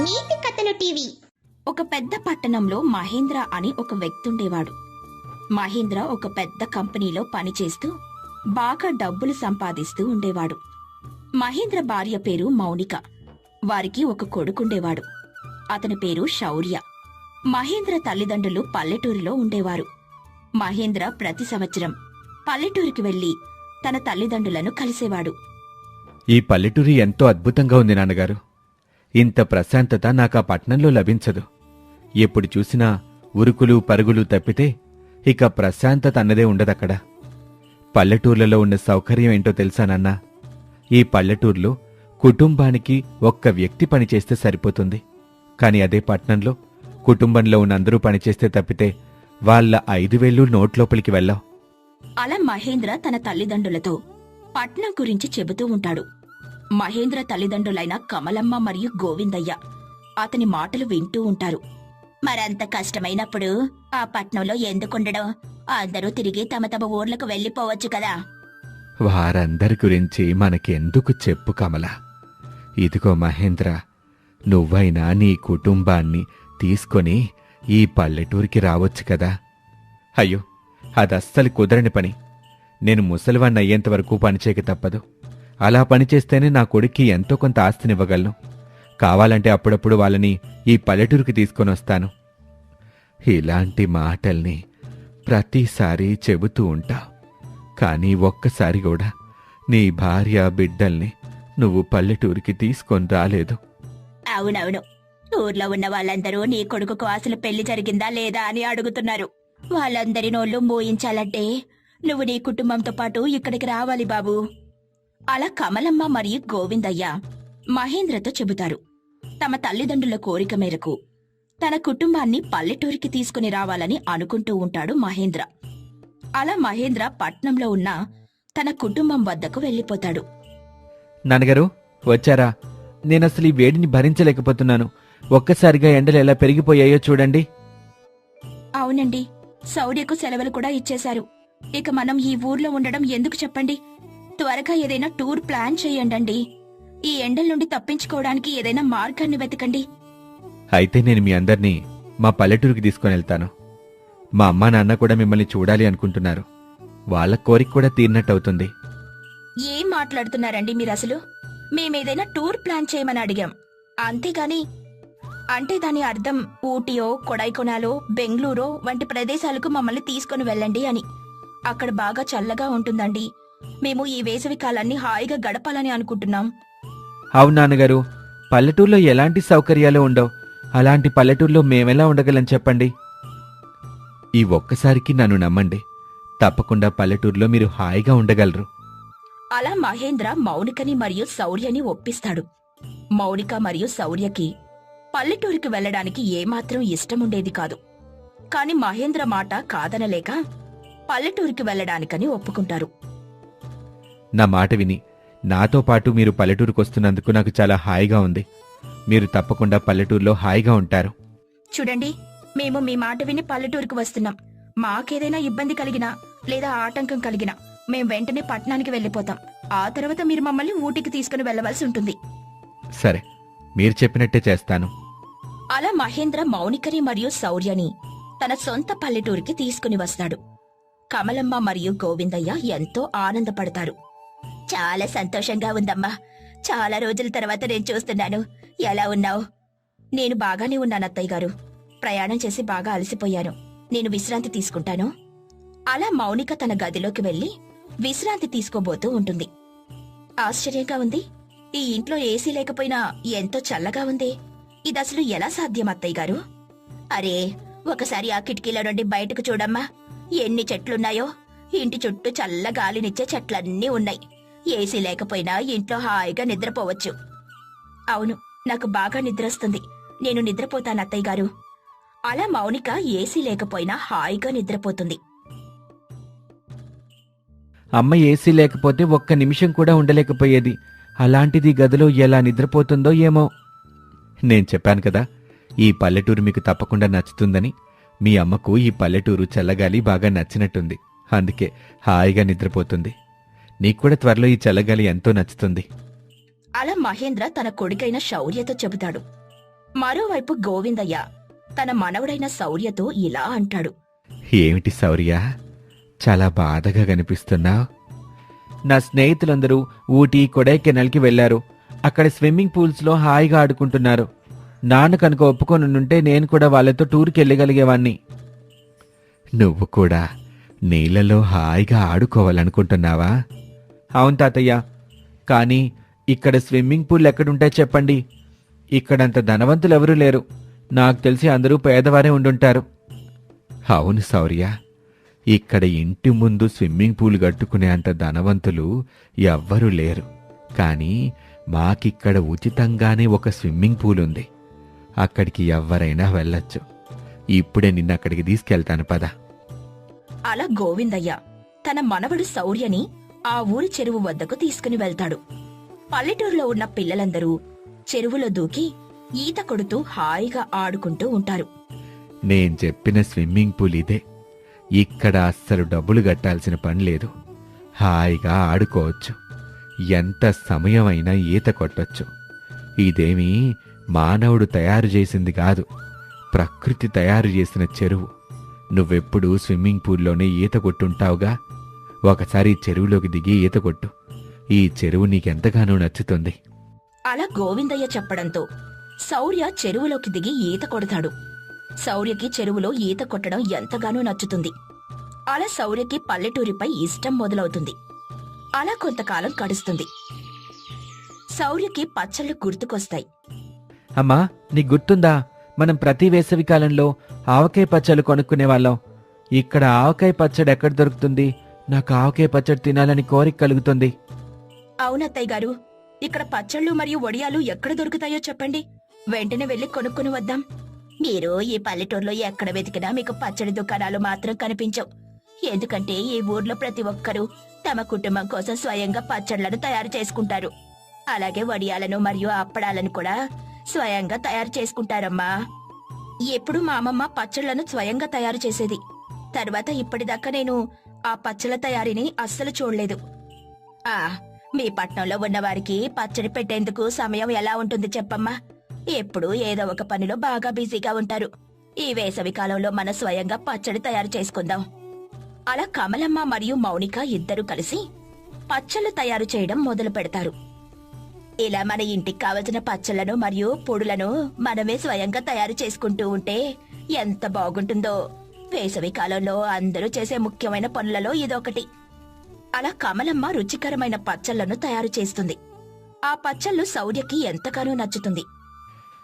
నీతి కథలు టీవీ. ఒక పెద్ద పట్టణంలో మహేంద్ర అని ఒక వ్యక్తి ఉండేవాడు మహేంద్ర ఒక పెద్ద కంపెనీలో పనిచేస్తూ బాగా డబ్బులు సంపాదిస్తూ ఉండేవాడు. మహేంద్ర భార్య పేరు మౌనిక. వారికి ఒక కొడుకుండేవాడు. అతని పేరు శౌర్య. మహేంద్ర తల్లిదండ్రులు పల్లెటూరిలో ఉండేవారు. మహేంద్ర ప్రతి సంవత్సరం పల్లెటూరికి వెళ్ళి తన తల్లిదండ్రులను కలిసేవాడు. ఈ పల్లెటూరి ఎంతో అద్భుతంగా ఉంది నాన్నగారు. ఇంత ప్రశాంతత నాకు ఆ పట్నంలో లభించదు. ఎప్పుడు చూసినా ఉరుకులు పరుగులు తప్పితే ఇక ప్రశాంతత అన్నదే ఉండదక్కడ. పల్లెటూర్లలో ఉన్న సౌకర్యం ఏంటో తెలుసానన్నా ఈ పల్లెటూర్లో కుటుంబానికి ఒక్క వ్యక్తి పనిచేస్తే సరిపోతుంది. కాని అదే పట్నంలో కుటుంబంలో ఉన్న అందరూ పనిచేస్తే తప్పితే వాళ్ళ ఐదు వేలు నోట్లోపలికి వెళ్ళావు. అలా మహేంద్ర తన తల్లిదండ్రులతో పట్నం గురించి చెబుతూ ఉంటాడు. మహేంద్ర తల్లిదండ్రులైన కమలమ్మ మరియు గోవిందయ్య. అతని మాటలు వింటూ ఉంటారు. మరంత కష్టమైనప్పుడు ఆ పట్నంలో ఎందుకుండడం అందరూ తిరిగి తమ తమ ఊర్లకు వెళ్ళిపోవచ్చు కదా. వారందరి గురించి మనకెందుకు చెప్పు కమల? ఇదిగో మహేంద్ర నువ్వైనా నీ కుటుంబాన్ని తీసుకొని ఈ పల్లెటూరికి రావచ్చు కదా. అయ్యో అదస్సలు కుదరని పని. నేను ముసలివాణ్ణి అయ్యేంత వరకు పనిచేయక తప్పదు. అలా పనిచేస్తేనే నా కొడుక్కి ఎంతో కొంత ఆస్తినివ్వగలను. కావాలంటే అప్పుడప్పుడు వాళ్ళని ఈ పల్లెటూరికి తీసుకొని వస్తాను. ఇలాంటి మాటల్ని ప్రతిసారి చెబుతూ ఉంటా. కానీ ఒక్కసారి కూడా నీ భార్య బిడ్డల్ని నువ్వు పల్లెటూరికి తీసుకొని రాలేదు. అవునవును. ఊర్లో ఉన్న వాళ్ళందరూ నీ కొడుకుకు అసలు పెళ్ళి జరిగిందా లేదా అని అడుగుతున్నారు. వాళ్ళందరి నోళ్ళు మోయించాలంటే నువ్వు నీ కుటుంబంతో పాటు ఇక్కడికి రావాలి బాబు. అలా కమలమ్మ మరియు గోవిందయ్య మహేంద్రతో చెబుతారు. తమ తల్లిదండ్రుల కోరిక మేరకు తన కుటుంబాన్ని పల్లెటూరికి తీసుకుని రావాలని అనుకుంటూ ఉంటాడు మహేంద్ర. అలా మహేంద్ర పట్నంలో ఉన్న తన కుటుంబం వద్దకు వెళ్ళిపోతాడు. నాన్నగారు వచ్చారా? నేనసలు ఈ వేడిని భరించలేకపోతున్నాను. ఒక్కసారిగా ఎండలు ఎలా పెరిగిపోయాయో చూడండి. అవునండి సౌర్యకు సెలవులు కూడా ఇచ్చేశారు. ఇక మనం ఈ ఊర్లో ఉండడం ఎందుకు చెప్పండి? త్వరగా ఏదైనా టూర్ ప్లాన్ చేయండి ఈ ఎండల నుండి తప్పించుకోవడానికి ఏదైనా మార్గాన్ని వెతకండి. అయితే నేను మీ అందరినీ మా పల్లెటూరికి తీసుకొని వెళ్తాను. మా అమ్మా నాన్న కూడా మిమ్మల్ని చూడాలి అనుకుంటున్నారు. వాళ్ళ కోరిక కూడా తీరినట్టవుతుంది. ఏం మాట్లాడుతున్నారండి మీరు అసలు మేమేదైనా టూర్ ప్లాన్ చేయమని అడిగాం. అంతేగాని అంటే దాని అర్థం ఊటీయో కొడైకొనాలో బెంగళూరో వంటి ప్రదేశాలకు మమ్మల్ని తీసుకుని వెళ్ళండి అని. అక్కడ బాగా చల్లగా ఉంటుందండి. మేము ఈ వేసవి కాలాన్ని హాయిగా గడపాలని అనుకుంటున్నాం. అవును నాన్నగారు పల్లెటూరులో ఎలాంటి సౌకర్యాలు ఉండవు. అలాంటి పల్లెటూరులో మేమెలా ఉండగలం చెప్పండి? ఈ ఒక్కసారికి నన్ను నమ్మండి. తప్పకుండా పల్లెటూరులో మీరు హాయిగా ఉండగలరు. అలా మహేంద్ర మౌనికని మరియు శౌర్యని ఒప్పిస్తాడు. మౌనిక మరియు శౌర్యకి పల్లెటూరికి వెళ్ళడానికి ఏమాత్రం ఇష్టముండేది కాదు. కాని మహేంద్ర మాట కాదనలేక పల్లెటూరికి వెళ్ళడానికని ఒప్పుకుంటారు. నా మాట విని. నాతో పాటు మీరు పల్లెటూరుకు వస్తున్నందుకు నాకు చాలా హాయిగా ఉంది. మీరు తప్పకుండా పల్లెటూరులో హాయిగా ఉంటారు. చూడండి మేము మీ మాట విని పల్లెటూరికి వస్తున్నాం. మాకేదైనా ఇబ్బంది కలిగినా లేదా ఆటంకం కలిగినా మేం వెంటనే పట్టణానికి వెళ్ళిపోతాం. ఆ తర్వాత మీరు మమ్మల్ని ఊటికి తీసుకుని వెళ్ళవలసి ఉంటుంది. సరే మీరు చెప్పినట్టే చేస్తాను. అలా మహేంద్ర మౌనికని మరియు శౌర్యని తన సొంత పల్లెటూరికి తీసుకుని వస్తాడు. కమలమ్మ మరియు గోవిందయ్య ఎంతో ఆనందపడతారు. చాలా సంతోషంగా ఉందమ్మా. చాలా రోజుల తర్వాత నేను చూస్తున్నాను. ఎలా ఉన్నావు? నేను బాగానే ఉన్నాను అత్తయ్య గారు. ప్రయాణం చేసి బాగా అలసిపోయాను. నేను విశ్రాంతి తీసుకుంటాను. అలా మౌనిక తన గదిలోకి వెళ్ళి విశ్రాంతి తీసుకోబోతూ ఉంటుంది. ఆశ్చర్యంగా ఉంది. ఈ ఇంట్లో ఏసీ లేకపోయినా ఎంతో చల్లగా ఉంది. ఇది అసలు ఎలా సాధ్యం అత్తయ్య గారు? అరే ఒకసారి ఆ కిటికీల నుండి బయటకు చూడమ్మా. ఎన్ని చెట్లున్నాయో. ఇంటి చుట్టూ చల్ల గాలినిచ్చే చెట్లన్నీ ఉన్నాయి. ఏసీ లేకపోయినా ఇంట్లో హాయిగా నిద్రపోవచ్చు. అవును నాకు బాగా నిద్రొస్తుంది. నేను నిద్రపోతాను అత్తయ్య గారు. అలా మౌనిక ఏసీ లేకపోయినా హాయిగా నిద్రపోతుంది. అమ్మ ఏసీ లేకపోతే ఒక్క నిమిషం కూడా ఉండలేకపోయేది. అలాంటిది గదిలో ఎలా నిద్రపోతుందో ఏమో. నేను చెప్పాను కదా ఈ పల్లెటూరు మీకు తప్పకుండా నచ్చుతుందని. మీ అమ్మకు ఈ పల్లెటూరు చల్లగాలి బాగా నచ్చినట్టుంది. అందుకే హాయిగా నిద్రపోతుంది. నీకు కూడా త్వరలో ఈ చల్లగాలి ఎంతో నచ్చుతుంది. అలా మహేంద్ర తన కొడుకైన శౌర్యతో చెబుతాడు. మరోవైపు గోవిందయ్య తన మనవడైన శౌర్యతో ఇలా అంటాడు. ఏమిటి శౌర్య? చాలా బాధగా కనిపిస్తున్నావు. నా స్నేహితులందరూ ఊటీ కొడైకెనాల్కి వెళ్ళారు అక్కడ స్విమ్మింగ్ పూల్స్లో హాయిగా ఆడుకుంటున్నారు. నాన్న కనుక ఒప్పుకొని ఉంటే నేను కూడా వాళ్ళతో టూర్కి వెళ్ళగలిగేవాణ్ణి నువ్వు కూడా నీళ్ళలో హాయిగా ఆడుకోవాలనుకుంటున్నావా? అవును తాతయ్య. కానీ ఇక్కడ స్విమ్మింగ్ పూల్ ఎక్కడుంటాయి చెప్పండి. ఇక్కడంత ధనవంతులు ఎవరూ లేరు. నాకు తెలిసి అందరూ పేదవారే ఉండుంటారు. అవును శౌర్య ఇక్కడ ఇంటి ముందు స్విమ్మింగ్ పూల్ కట్టుకునే అంత ధనవంతులు ఎవ్వరూ లేరు. కానీ మాకిక్కడ ఉచితంగానే ఒక స్విమ్మింగ్ పూల్ ఉంది. అక్కడికి ఎవ్వరైనా వెళ్ళొచ్చు. ఇప్పుడే నిన్న అక్కడికి తీసుకెళ్తాను పద. అలా గోవిందయ్య తన మనవడు శౌర్యని ఆ ఊరి చెరువు వద్దకు తీసుకుని వెళ్తాడు. పల్లెటూరులో ఉన్న పిల్లలందరూ చెరువులో దూకి ఈత కొడుతూ హాయిగా ఆడుకుంటూ ఉంటారు. నేను చెప్పిన స్విమ్మింగ్ పూల్ ఇదే. ఇక్కడ అస్సలు డబ్బులు కట్టాల్సిన పని లేదు. హాయిగా ఆడుకోవచ్చు. ఎంత సమయమైనా ఈత కొట్టొచ్చు. ఇదేమీ మానవుడు తయారు చేసింది కాదు. ప్రకృతి తయారు చేసిన చెరువు. నువ్వెప్పుడూ స్విమ్మింగ్ పూల్లోనే ఈత కొట్టుంటావుగా? ఒకసారి చెరువులోకి దిగి ఈత కొట్టు. ఈ చెరువు నీకెంతగానో నచ్చుతుంది. అలా గోవిందయ్య చెప్పడంతో శౌర్య చెరువులోకి దిగి ఈత కొడతాడు. శౌర్యకి చెరువులో ఈత కొట్టడం ఎంతగానో నచ్చుతుంది. అలా శౌర్యకి పల్లెటూరిపై ఇష్టం మొదలవుతుంది. అలా కొంతకాలం గడుస్తుంది. శౌర్యకి పచ్చళ్ళు గుర్తుకొస్తాయి. అమ్మా నీకు గుర్తుందా? మనం ప్రతి వేసవి కాలంలో ఆవకాయ పచ్చళ్ళు కొనుక్కునేవాళ్ళం ఇక్కడ ఆవకాయ పచ్చడి ఎక్కడ దొరుకుతుంది? నాకు ఆవకాయ పచ్చడి తినాలని కోరిక కలుగుతుంది. అవునత్తయ్య గారు ఇక్కడ పచ్చళ్ళు మరియు వడియాలు ఎక్కడ దొరుకుతాయో చెప్పండి. వెంటనే వెళ్ళి కొనుక్కుని వద్దాం. మీరు ఈ పల్లెటూరులో ఎక్కడ వెతికినా మీకు పచ్చడి దుకాణాలు మాత్రం కనిపించవు. ఎందుకంటే ఈ ఊర్లో ప్రతి ఒక్కరూ తమ కుటుంబం కోసం స్వయంగా పచ్చళ్ళను తయారు చేసుకుంటారు. అలాగే వడియాలను మరియు అప్పడాలను కూడా స్వయంగా తయారు చేసుకుంటారమ్మా. ఎప్పుడు మా అమ్మమ్మ పచ్చళ్ళను స్వయంగా తయారు చేసేది. తర్వాత ఇప్పటిదాకా నేను ఆ పచ్చళ్ళ తయారీని అస్సలు చూడలేదు. ఆ మీ పట్నంలో ఉన్నవారికి పచ్చడి పెట్టేందుకు సమయం ఎలా ఉంటుంది చెప్పమ్మా? ఎప్పుడూ ఏదో ఒక పనిలో బాగా బిజీగా ఉంటారు. ఈ వేసవి కాలంలో మన స్వయంగా పచ్చడి తయారు చేసుకుందాం. అలా కమలమ్మ మరియు మౌనిక ఇద్దరు కలిసి పచ్చళ్ళు తయారు చేయడం మొదలు పెడతారు. ఇలా మన ఇంటికి కావలసిన పచ్చళ్ళను మరియు పొడులను మనమే స్వయంగా తయారు చేసుకుంటూ ఉంటే ఎంత బాగుంటుందో. వేసవి కాలంలో అందరూ చేసే ముఖ్యమైన పనులలో ఇదొకటి. అలా కమలమ్మ రుచికరమైన పచ్చళ్ళను తయారు చేస్తుంది. ఆ పచ్చళ్ళు శౌర్యకి ఎంతగానో నచ్చుతుంది.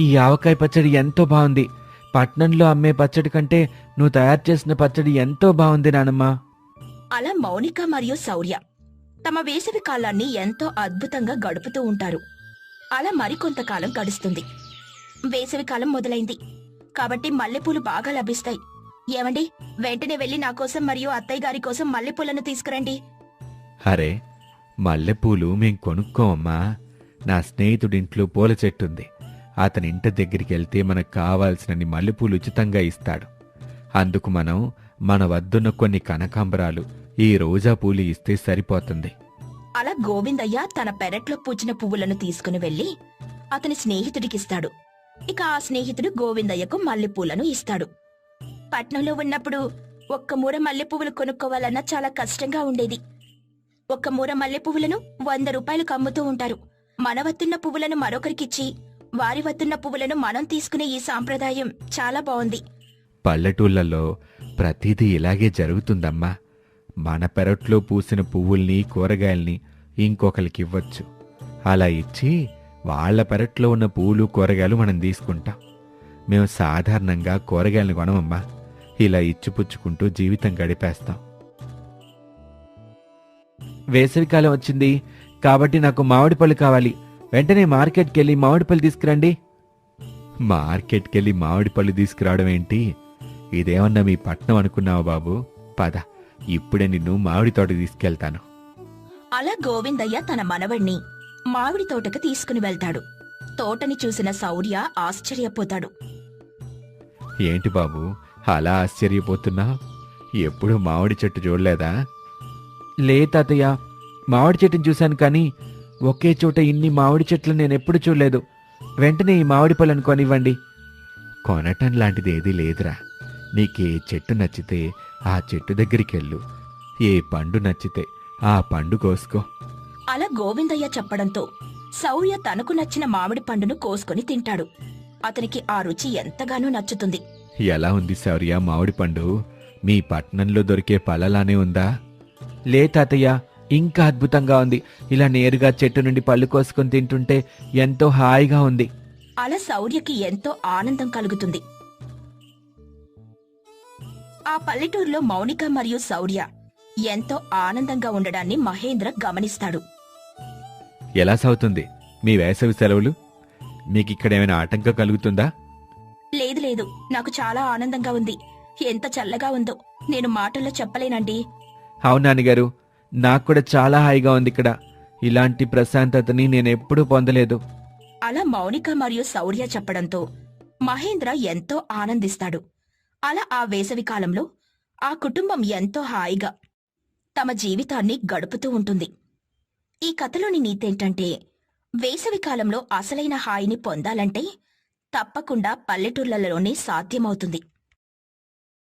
ఈ ఆవకాయ పచ్చడి ఎంతో బాగుంది. పట్నంలో అమ్మే పచ్చడి కంటే నువ్వు తయారు చేసిన పచ్చడి ఎంతో బాగుంది నానమ్మా. అలా మౌనిక మరియు శౌర్య తమ వేసవి కాలాన్ని ఎంతో అద్భుతంగా గడుపుతూ ఉంటారు. అలా మరికొంతకాలం గడుస్తుంది. వేసవి కాలం మొదలైంది. కాబట్టి మల్లెపూలు బాగా లభిస్తాయి. ఏమండి వెంటనే వెళ్ళి నా కోసం మరియు అత్తయ్య గారి కోసం మల్లెపూలను తీసుకురండి. అరే మల్లెపూలు మేం కొనుక్కోమమ్మా. నా స్నేహితుడింట్లో పూల చెట్టుంది. అతని ఇంటి దగ్గరికి వెళ్తే మనకు కావాల్సినన్ని మల్లెపూలు ఉచితంగా ఇస్తాడు. అందుకు మనం మన వద్దున్న కొన్ని కనకాంబరాలు ఈ రోజా పూలు ఇస్తే సరిపోతుంది. అలా గోవిందయ్య తన పెరట్లో పూచిన పువ్వులను తీసుకుని వెళ్ళి అతని స్నేహితుడికిస్తాడు. ఇక ఆ స్నేహితుడు గోవిందయ్యకు మల్లెపూలను ఇస్తాడు. పట్నంలో ఉన్నప్పుడు ఒక్క మూర మల్లెపువ్వులు కొనుక్కోవాలన్నా చాలా కష్టంగా ఉండేది. ఒక్క మూర మల్లెపువ్వులను వంద రూపాయలకు అమ్ముతూ ఉంటారు. మన వత్తున్న పువ్వులను మరొకరికిచ్చి వారి వత్తున్న పువ్వులను మనం తీసుకునే ఈ సాంప్రదాయం చాలా బాగుంది పల్లెటూళ్ళలో ప్రతిదీ ఇలాగే జరుగుతుందమ్మా. మన పెరట్లో పూసిన పువ్వుల్ని కూరగాయల్ని ఇంకొకరికి ఇవ్వచ్చు అలా ఇచ్చి వాళ్ళ పెరట్లో ఉన్న పూలు కూరగాయలు మనం తీసుకుంటాం. మేము సాధారణంగా కూరగాయలను కొనమమ్మా. ఇలా ఇచ్చిపుచ్చుకుంటూ జీవితం గడిపేస్తాం. వేసవికాలం వచ్చింది కాబట్టి నాకు మామిడి పళ్ళు కావాలి. వెంటనే మార్కెట్కి వెళ్ళి మామిడి పళ్ళు తీసుకురండి. మార్కెట్కి వెళ్ళి మామిడి పళ్ళు తీసుకురావడం ఏంటి? ఇదేమన్నా మీ పట్నం అనుకున్నావా బాబు? పద ఇప్పుడే నిన్ను మామిడి తోటకి తీసుకెళ్తాను. అలా గోవిందయ్య తన మనవణ్ణి మామిడి తోటకు తీసుకుని వెళ్తాడు. తోటని చూసిన శౌర్య ఆశ్చర్యపోతాడు. ఏంటి బాబు? అలా ఆశ్చర్యపోతున్నా? ఎప్పుడు మామిడి చెట్టు చూడలేదా? లే తాతయ్య మామిడి చెట్టుని చూశాను కానీ ఒకే చోట ఇన్ని మామిడి చెట్లు నేను ఎప్పుడు చూడలేదు. వెంటనే ఈ మామిడి పళ్ళను కొనివ్వండి. కొనటం లాంటిది ఏదీ లేదురా. నీకే చెట్టు నచ్చితే ఆ చెట్టు దగ్గరికి వెళ్ళు. ఏ పండు నచ్చితే ఆ పండు కోసుకో. అలా గోవిందయ్య చెప్పడంతో శౌర్య తనకు నచ్చిన మామిడి పండును కోసుకొని తింటాడు. అతనికి ఆ రుచి ఎంతగానో నచ్చుతుంది. ఎలా ఉంది శౌర్య మామిడి పండు? మీ పట్నంలో దొరికే పళ్ళలానే ఉందా? లే తాతయ్య ఇంకా అద్భుతంగా ఉంది. ఇలా నేరుగా చెట్టు నుండి పళ్ళు కోసుకొని తింటుంటే ఎంతో హాయిగా ఉంది. అలా శౌర్యకి ఎంతో ఆనందం కలుగుతుంది. ఆ పల్లెటూరులో మౌనిక మరియు శౌర్య ఎంతో ఆనందంగా ఉండడాన్ని మహేంద్ర గమనిస్తాడు. ఎలా సాగుతుంది? మీ వేసవి సెలవులు? మీకు ఇక్కడ ఏమైనా ఆటంకం కలుగుతుందా? లేదు. నాకు చాలా ఆనందంగా ఉంది. ఎంత చల్లగా ఉందో. నేను మాటల్లో చెప్పలేనండి. అవును నాన్నగారు. నాకు కూడా చాలా హాయిగా ఉంది ఇక్కడ. ఇలాంటి ప్రశాంతతని నేను ఎప్పుడూ పొందలేదు. అలా మౌనిక మరియు శౌర్య చెప్పడంతో మహేంద్ర ఎంతో ఆనందిస్తాడు. అలా ఆ వేసవి కాలంలో ఆ కుటుంబం ఎంతో హాయిగా తమ జీవితాన్ని గడుపుతూ ఉంటుంది. ఈ కథలోని నీతేంటంటే వేసవి కాలంలో అసలైన హాయిని పొందాలంటే తప్పకుండా పల్లెటూర్లలోనే సాధ్యమవుతుంది.